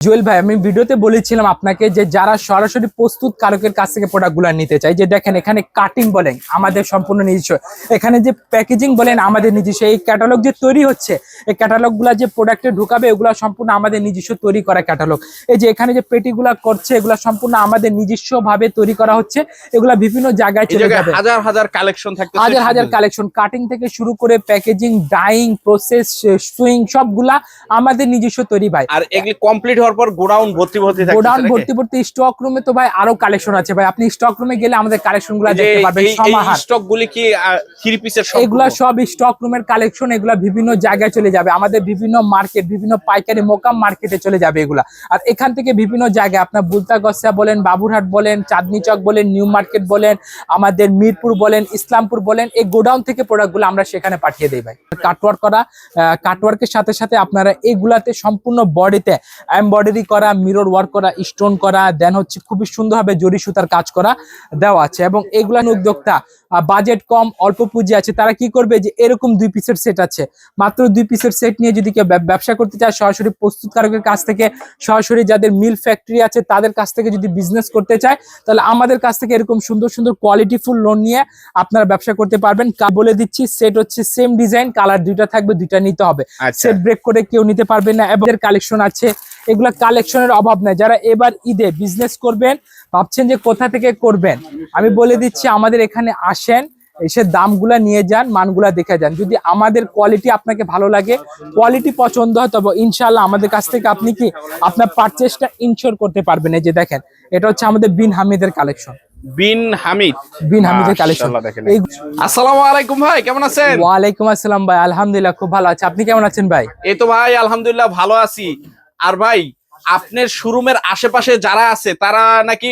জুয়েল ভাই আমি ভিডিওতে বলেছিলাম আপনাকে যে যারা সরাসরি প্রস্তুত কারকের কাছ থেকে প্রোডাক্টগুলো নিতে চাই যে দেখেন এখানে কাটিং বলেন আমাদের সম্পূর্ণ নিজস্ব। এখানে যে প্যাকেজিং বলেন আমাদের নিজস্ব। এই ক্যাটালগ যে তৈরি হচ্ছে এই ক্যাটালগুলো যে প্রোডাক্টে ঢুকাবে এগুলো সম্পূর্ণ আমাদের নিজস্ব তৈরি করা ক্যাটালগ এই যে এখানে যে পেটিগুলা করছে এগুলো সম্পূর্ণ আমাদের নিজস্ব ভাবে তৈরি করা হচ্ছে। এগুলা বিভিন্ন জায়গায় চলে যাবে। হাজার হাজার কালেকশন থাকতে হাজার হাজার কালেকশন কাটিং থেকে শুরু করে প্যাকেজিং ডাইং প্রসেস সুইং সবগুলা আমাদের নিজস্ব তৈরি ভাই। আর এগুলি কমপ্লিট পর গোডাউন ভর্তি ভর্তি থাকছে গোডাউন ভর্তি ভর্তি স্টক রুমে তো ভাই আরও কালেকশন আছে ভাই। আপনি স্টক রুমে গেলে আমাদের কালেকশনগুলা দেখতে পারবেন সমাহার। স্টক গুলি কি থ্রি পিসের সব এগুলা সব স্টক রুমের কালেকশন এগুলা বিভিন্ন জায়গায় চলে যাবে। আমাদের বিভিন্ন মার্কেট বিভিন্ন পাইকারি মোকাম মার্কেটে চলে যাবে এগুলা। আর এখান থেকে বিভিন্ন জায়গায় আপনার বুলতাগসা বলেন বাবুরহাট বলেন চাঁদনি চক বলেন নিউ মার্কেট বলেন আমাদের মিরপুর বলেন ইসলামপুর বলেন এই গোডাউন থেকে প্রোডাক্টগুলো আমরা সেখানে পাঠিয়ে দিই ভাই। কাটওয়ার্ক করা কাটওয়ার্কের সাথে সাথে আপনারা এগুলাতে সম্পূর্ণ বডিতে এমব্রয়ডারি করা মিরর ওয়ার্ক করা স্টোন করা দেন হচ্ছে খুবই সুন্দরভাবে জরি সুতার কাজ করা দেওয়া আছে। এবং এগুলা উদ্যোক্তা বাজেট কম অল্প পুঁজি আছে তারা কি করবে যে এরকম দুই পিসের সেট আছে। মাত্র দুই পিসের সেট নিয়ে যদি কেউ ব্যব- ব্যবসা করতে চায় সরাসরি প্রস্তুতকারকের কাছ থেকে সরাসরি যাদের মিল ফ্যাক্টরি আছে তাদের কাছ থেকে যদি বিজনেস করতে চায় তাহলে আমাদের কাছ থেকে এরকম সুন্দর সুন্দর কোয়ালিটিফুল লোন নিয়ে আপনারা ব্যবসা করতে পারবেন। বলে দিচ্ছি সেট হচ্ছে সেম ডিজাইন কালার দুইটা থাকবে দুইটা নিতে হবে। আচ্ছা। সেট ব্রেক করে কেউ নিতে পারবে না এবং কালেকশন আছে। এগুলা কালেকশনের অভাব নাই। যারা এবার ঈদে বিজনেস করবেন ভাবছেন যে কোথা থেকে করবেন? আমি বলে দিচ্ছি আমাদের এখানে আসেন এসে দামগুলা নিয়ে যান মানগুলা দেখে যান। যদি আমাদের কোয়ালিটি আপনাকে ভালো লাগে কোয়ালিটি পছন্দ হয় তবে ইনশাল্লাহ আমাদের কাছ থেকে আপনি কি আপনার পারচেসটা ইনশোর করতে পারবেন। এই যে দেখেন এটা হচ্ছে আমাদের বিন হামিদের কালেকশন বিন হামিদ। বিন হামিদের কালেকশন আসসালামু আলাইকুম ভাই কেমন আছেন? ওয়ালাইকুম আসসালাম ভাই আলহামদুলিল্লাহ খুব ভালো আছে। আপনি কেমন আছেন ভাই? এই তো ভাই আলহামদুলিল্লাহ ভালো আছি। আর ভাই আপনার শোরুমের আশেপাশে যারা আছে তারা নাকি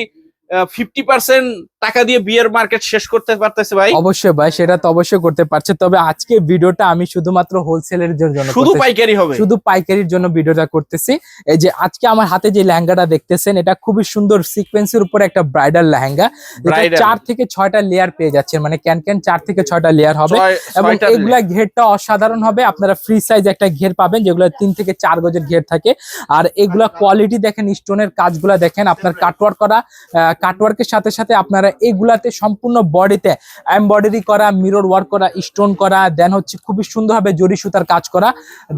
ফিফটি পার্সেন্ট টাকা দিয়ে বিয়ের মার্কেট শেষ করতে পারতেছে ভাই? অবশ্যই ভাই সেটা তো অবশ্যই করতে পারছে। তবে আজকে ভিডিওটা আমি শুধুমাত্র হোলসেলের জন্য শুধু। পাইকারি হবে। শুধু পাইকারির জন্য ভিডিওটা করতেছি। এই যে আজকে আমার হাতে যে লেহেঙ্গাটা দেখতেছেন এটা খুবই সুন্দর সিকোয়েন্সের উপরে একটা ব্রাইডাল লেহেঙ্গা। চার থেকে ছয়টা লেয়ার পেয়ে যাচ্ছেন। মানে ক্যান ক্যান চার থেকে ছয়টা লেয়ার হবে। এবং এগুলা ঘেরটা অসাধারণ হবে। আপনারা ফ্রি সাইজ একটা ঘের পাবেন যেগুলো তিন থেকে চার গজের ঘের থাকে। আর এগুলা কোয়ালিটি দেখেন স্টোনের কাজগুলা দেখেন। আপনার কাটওয়ার্ক করা কাটওয়ার্কের সাথে সাথে আপনারা এগুলাতে সম্পূর্ণ বডিতে এমব্রয়ডারি করা মিরর ওয়ার্ক করা স্টোন করা দেন হচ্ছে খুবই সুন্দরভাবে জরি সুতার কাজ করা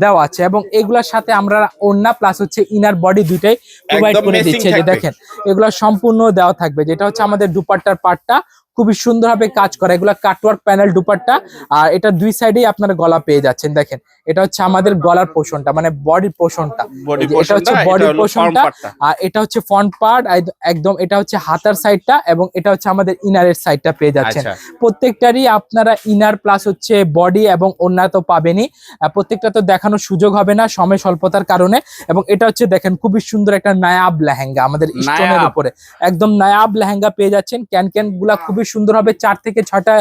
দেওয়া আছে এবং এগুলার সাথে আমরা ওন্না প্লাস হচ্ছে ইনার বডি দুইটাই প্রোভাইড করে দিচ্ছি। দিচ্ছে যে দেখেন এগুলা সম্পূর্ণ দেওয়া থাকবে যেটা হচ্ছে আমাদের দুপাট্টার পার্টটা খুবই সুন্দরভাবে কাজ করা। এগুলা কাটওয়ার্ক প্যানেল দুপাট্টা আর এটা দুই সাইডেই আপনার গলা পেয়ে যাচ্ছেন দেখেন। এটা হচ্ছে আমাদের গলার পোষণটা মানে বডির পোষণটা। বডি এটা হচ্ছে body portion টা, আর এটা হচ্ছে ফ্রন্ট পার্ট একদম এটা হচ্ছে হাতার সাইডটা এবং এটা হচ্ছে আমাদের ইনারের সাইডটা পেয়ে যাচ্ছেন। আচ্ছা। প্রত্যেকটারই আপনারা ইনার প্লাস হচ্ছে বডি এবং অন্য তো পাবেনই। প্রত্যেকটা তো দেখানোর সুযোগ হবে না সময় স্বল্পতার কারণে। এবং এটা হচ্ছে দেখেন খুবই সুন্দর একটা নায়াব লেহেঙ্গা আমাদের স্টোনের উপরে। একদম নায়াব লেহেঙ্গা পেয়ে যাচ্ছেন। ক্যান ক্যানগুলা খুবই সুন্দর হবে চার থেকে ছটা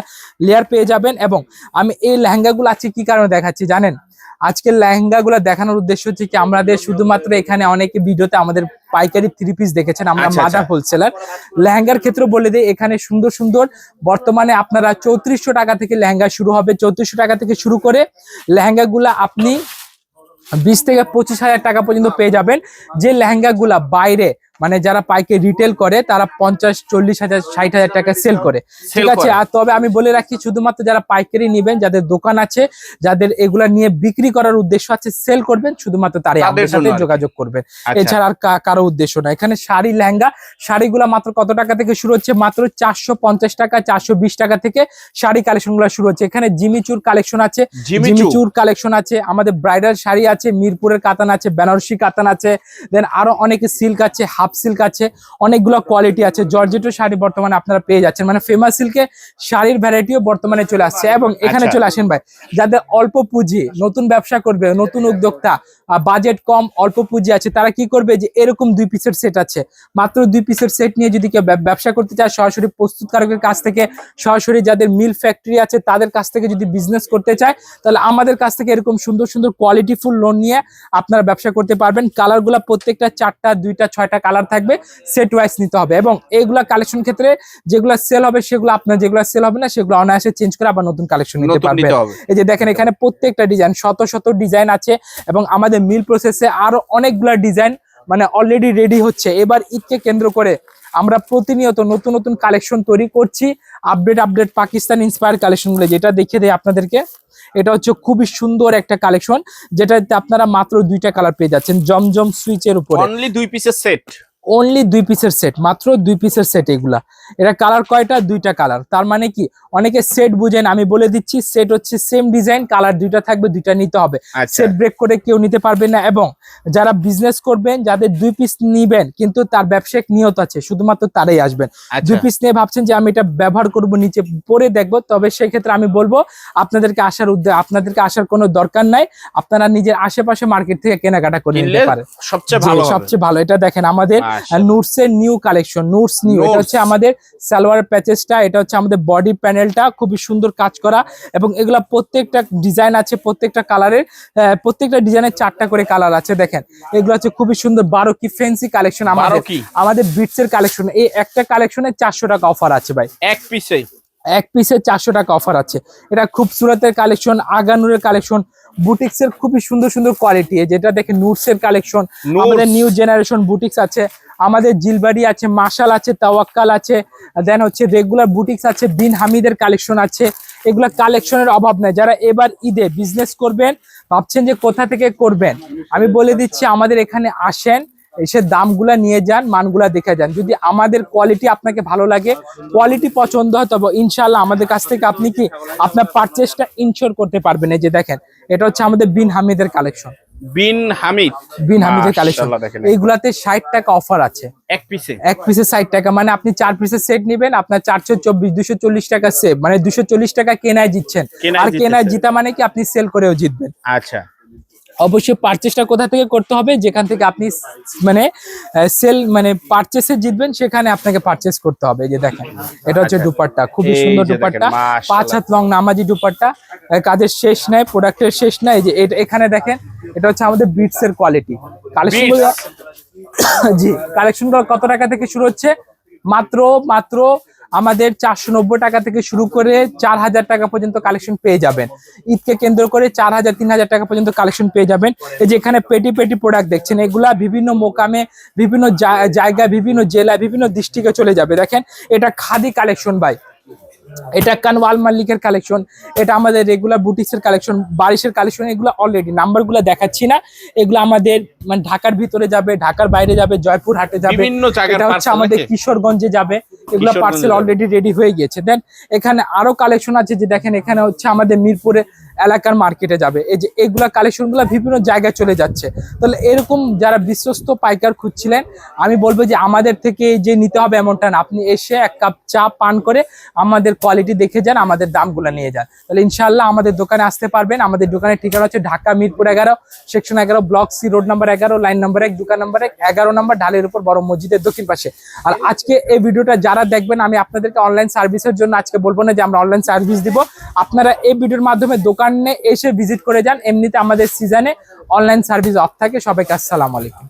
লেয়ার পেয়ে যাবেন এবং আমি এই লেহেঙ্গা গুলো আজকে কি কারণে দেখাচ্ছি জানেন? আজকের লেহেঙ্গা গুলা দেখানোর উদ্দেশ্য হচ্ছে কি আমাদের শুধুমাত্র এখানে অনেকে ভিডিওতে আমাদের পাইকারি থ্রি পিস দেখেছেন আমরা আচ্ছা, মাদার আচ্ছা। হোলসেলার লেহেঙ্গার ক্ষেত্রে বলে দিই এখানে সুন্দর সুন্দর। বর্তমানে আপনারা চৌত্রিশশো টাকা থেকে লেহেঙ্গা শুরু হবে চৌত্রিশশো টাকা থেকে শুরু করে লেহেঙ্গা গুলা আপনি বিশ থেকে পঁচিশ হাজার টাকা পর্যন্ত পেয়ে যাবেন। যে লেহেঙ্গা গুলা বাইরে মানে যারা পাইকে রিটেল করে তারা পঞ্চাশ চল্লিশ হাজার ষাট হাজার টাকা সেল করে। ঠিক আছে আর তবে আমি বলে রাখি শুধুমাত্র যারা পাইকারি নিবেন যাদের দোকান আছে যাদের এগুলা নিয়ে বিক্রি করার উদ্দেশ্য আছে সেল করবেন শুধুমাত্র তারাই আমাদের সাথে। যোগাযোগ করবেন। আচ্ছা। এছাড়া আর কারও উদ্দেশ্য না এখানে শাড়ি লেহেঙ্গা শাড়িগুলা মাত্র কত টাকা থেকে শুরু হচ্ছে? মাত্র চারশো পঞ্চাশ টাকা চারশো বিশ টাকা থেকে শাড়ি কালেকশনগুলো শুরু হচ্ছে। এখানে জিমিচুর কালেকশন আছে। জিমিচু জিমিচুর কালেকশন আছে। আমাদের ব্রাইডাল শাড়ি আছে মিরপুরের কাতান আছে বেনারসি কাতান আছে। দেন আরও অনেক সিল্ক আছে হাফ সিল্ক আছে অনেকগুলো কোয়ালিটি আছে। জর্জেটো শাড়ি বর্তমানে আপনারা পেয়ে যাচ্ছেন। মানে ফেমাস সিল্কে শাড়ির ভ্যারাইটিও বর্তমানে চলে আসছে এবং এখানে আচ্ছা। চলে আসেন ভাই। যাদের অল্প পুঁজি নতুন ব্যবসা করবে নতুন উদ্যোক্তা বাজেট কম অল্প পুঁজি আছে তারা কি করবে যে এরকম দুই পিসের সেট আছে। মাত্র দুই পিসের সেট নিয়ে যদি কেউ ব্যবসা করতে চায় সরাসরি প্রস্তুতকারকের কাছ থেকে সরাসরি যাদের মিল ফ্যাক্টরি আছে তাদের কাছ থেকে যদি বিজনেস করতে চায় তাহলে আমাদের কাছ থেকে এরকম সুন্দর সুন্দর কোয়ালিটিফুল লোন নিয়ে আপনারা ব্যবসা করতে পারবেন। কালারগুলো প্রত্যেকটা চারটা দুইটা ছয়টা কালার থাকবে সেট ওয়াইজ নিতে হবে এবং এইগুলা কালেকশন ক্ষেত্রে যেগুলো সেল হবে সেগুলো আপনার যেগুলো সেল হবে না সেগুলো অনায়াসে চেঞ্জ করে আবার নতুন কালেকশন নিতে পারবেন। এই যে দেখেন এখানে প্রত্যেকটা ডিজাইন শত শত ডিজাইন আছে এবং আমাদের মিল প্রসেসে আরও অনেকগুলা ডিজাইন মানে অলরেডি রেডি হচ্ছে। এবার ঈদকে কেন্দ্র করে আমরা প্রতিনিয়ত নতুন নতুন কালেকশন তৈরি করছি। আপডেট আপডেট পাকিস্তান ইন্সপায়ার কালেকশনগুলো যেটা দেখিয়ে দেয় আপনাদেরকে। এটা হচ্ছে খুবই সুন্দর একটা কালেকশন যেটাতে আপনারা মাত্র দুইটা কালার পেয়ে যাচ্ছেন জমজম সুইচের উপরে। অনলি দুই পিসের সেট অনলি দুই পিসের সেট মাত্র দুই পিসের সেট এগুলা। এটা কালার কয়টা? দুইটা কালার তার মানে কি? অনেকে সেট বুঝেন আমি বলে দিচ্ছি সেট হচ্ছে সেম ডিজাইন কালার দুইটা থাকবে দুইটা নিতে হবে। আচ্ছা। সেট ব্রেক করে কেউ নিতে পারবে না এবং যারা বিজনেস করবেন যাদের দুই পিস নিবেন কিন্তু তার ব্যবসায়িক নিয়ত আছে শুধুমাত্র তারাই আসবেন। আচ্ছা। দুই পিস নিয়ে ভাবছেন যে আমি এটা ব্যবহার করব নিচে পরে দেখব তবে সেই ক্ষেত্রে আমি বলব আপনাদেরকে আসার উদ্যোগ আপনাদেরকে আসার কোনো দরকার নাই। আপনারা নিজের আশেপাশে মার্কেট থেকে কেনাকাটা করে নিতে পারেন। সবচেয়ে ভালো সবচেয়ে ভালো। এটা দেখেন আমাদের মাশাআল্লাহ। নুটসের নিউ কালেকশন নুটস নিউ এটা হচ্ছে আমাদের সালোয়ার প্যাচেসটা এটা হচ্ছে আমাদের বডি প্যানেলটা খুবই সুন্দর কাজ করা। এবং এগুলা প্রত্যেকটা ডিজাইন আছে প্রত্যেকটা কালারের প্রত্যেকটা ডিজাইনের চারটা করে কালার আছে দেখেন। এগুলো হচ্ছে খুবই সুন্দর বারো কি ফ্যান্সি কালেকশন আমাদের আমাদের বিটস এর কালেকশন এই একটা কালেকশনে চারশো টাকা অফার আছে ভাই। এক পিসে এক পিসে চারশো টাকা অফার আছে। এটা খুবসুরতের কালেকশন আগানুরের কালেকশন বুটিক্স এর খুবই সুন্দর সুন্দর কোয়ালিটি যেটা দেখে নুটস এর কালেকশন আমাদের নিউ জেনারেশন বুটিক্স আছে আমাদের জিলবাড়ি আছে মাশাল আছে তাওয়াক্কাল আছে দেন হচ্ছে রেগুলার বুটিক্স আছে বিন হামিদের কালেকশন আছে এগুলা কালেকশনের অভাব নাই। যারা এবার ঈদে বিজনেস করবেন ভাবছেন যে কোথা থেকে করবেন আমি বলে দিচ্ছি আমাদের এখানে আসেন এসে দামগুলা নিয়ে যান মানগুলা দেখে যান। যদি আমাদের কোয়ালিটি আপনাকে ভালো লাগে কোয়ালিটি পছন্দ হয় তবে ইনশাল্লাহ আমাদের কাছ থেকে আপনি কি আপনার পারচেসটা ইনশোর করতে পারবেন। এই যে দেখেন এটা হচ্ছে আমাদের বিন হামিদের কালেকশন বিন হামিদ? বিন হামিদের কালেকশন এইগুলাতে ষাট টাকা অফার আছে। এক পিসে এক পিসে ষাট টাকা মানে আপনি চার পিসের সেট নেবেন আপনার চারশো চব্বিশ দুশো চল্লিশ টাকা সেভ মানে দুশো চল্লিশ টাকা কেনায় জিতছেন। আর কেনায় জিতা মানে কি আপনি সেল করেও জিতবেন। আচ্ছা। অবশ্যই পারচেসটা কোথা থেকে করতে হবে? যেখান থেকে আপনি মানে সেল মানে পারচেসে জিতবেন সেখানে আপনাকে পারচেস করতে হবে। এই যে দেখেন এটা হচ্ছে আচ্ছা। দুপাট্টা খুবই সুন্দর দুপাট্টা। পাঁচ হাত লং নামাজি দুপাট্টা। কাজের শেষ নাই প্রোডাক্টের শেষ নাই। যে এটা- এখানে দেখেন এটা হচ্ছে আমাদের বিটস এর কোয়ালিটি কালেকশন জি কালেকশন কত টাকা থেকে শুরু হচ্ছে? মাত্র মাত্র আমাদের চারশো নব্বই টাকা থেকে শুরু করে চার হাজার টাকা পর্যন্ত কালেকশন পেয়ে যাবেন। ঈদকে কেন্দ্র করে চার হাজার তিন হাজার টাকা পর্যন্ত কালেকশন পেয়ে যাবেন। এই যে এখানে পেটি পেটি প্রোডাক্ট দেখছেন, এগুলা বিভিন্ন মোকামে, বিভিন্ন জায়গা বিভিন্ন জেলা বিভিন্ন ডিস্ট্রিক্টে চলে যাবে। দেখেন, এটা খাদি কালেকশন ভাই। এটা কানওয়াল মাল্লিকের কালেকশন এটা আমাদের রেগুলার বুটিক্সের কালেকশন বারিশের কালেকশন এগুলো অলরেডি নাম্বারগুলো দেখাচ্ছি না। এগুলো আমাদের মানে ঢাকার ভিতরে যাবে ঢাকার বাইরে যাবে জয়পুর হাটে যাবে এটা হচ্ছে আমাদের কিশোরগঞ্জে যাবে। এগুলো পার্সেল অলরেডি রেডি হয়ে গিয়েছে। দেন এখানে আরও কালেকশন আছে যে দেখেন এখানে হচ্ছে আমাদের মিরপুরে এলাকার মার্কেটে যাবে। এই যে এগুলা কালেকশনগুলো বিভিন্ন জায়গায় চলে যাচ্ছে। তাহলে এরকম যারা বিশ্বস্ত পাইকার খুঁজছিলেন, আমি বলব যে আমাদের থেকে যে নিতে হবে এমনটা না। আপনি এসে এক কাপ চা পান করে আমাদের কোয়ালিটি দেখে যান, আমাদের দামগুলো নিয়ে যান। তাহলে ইনশাল্লাহ আমাদের দোকানে আসতে পারবেন। আমাদের দোকানের ঠিকানা হচ্ছে ঢাকা মিরপুর এগারো সেকশন এগারো ব্লক সি রোড নাম্বার এগারো লাইন নাম্বার এক, দোকান নাম্বার এক, এগারো নাম্বার ঢালের উপর বড় মসজিদের দক্ষিণ পাশে। আর আজকে এই ভিডিওটা যারা দেখবেন, আমি আপনাদেরকে অনলাইন সার্ভিসের জন্য আজকে বলব না যে আমরা অনলাইন সার্ভিস দিব। আপনারা এই ভিডিওর মাধ্যমে দোকানে এসে ভিজিট করে যান। এমনিতে আমাদের সিজনে অনলাইন সার্ভিস অফ থাকে। সবাইকে আসসালামু আলাইকুম।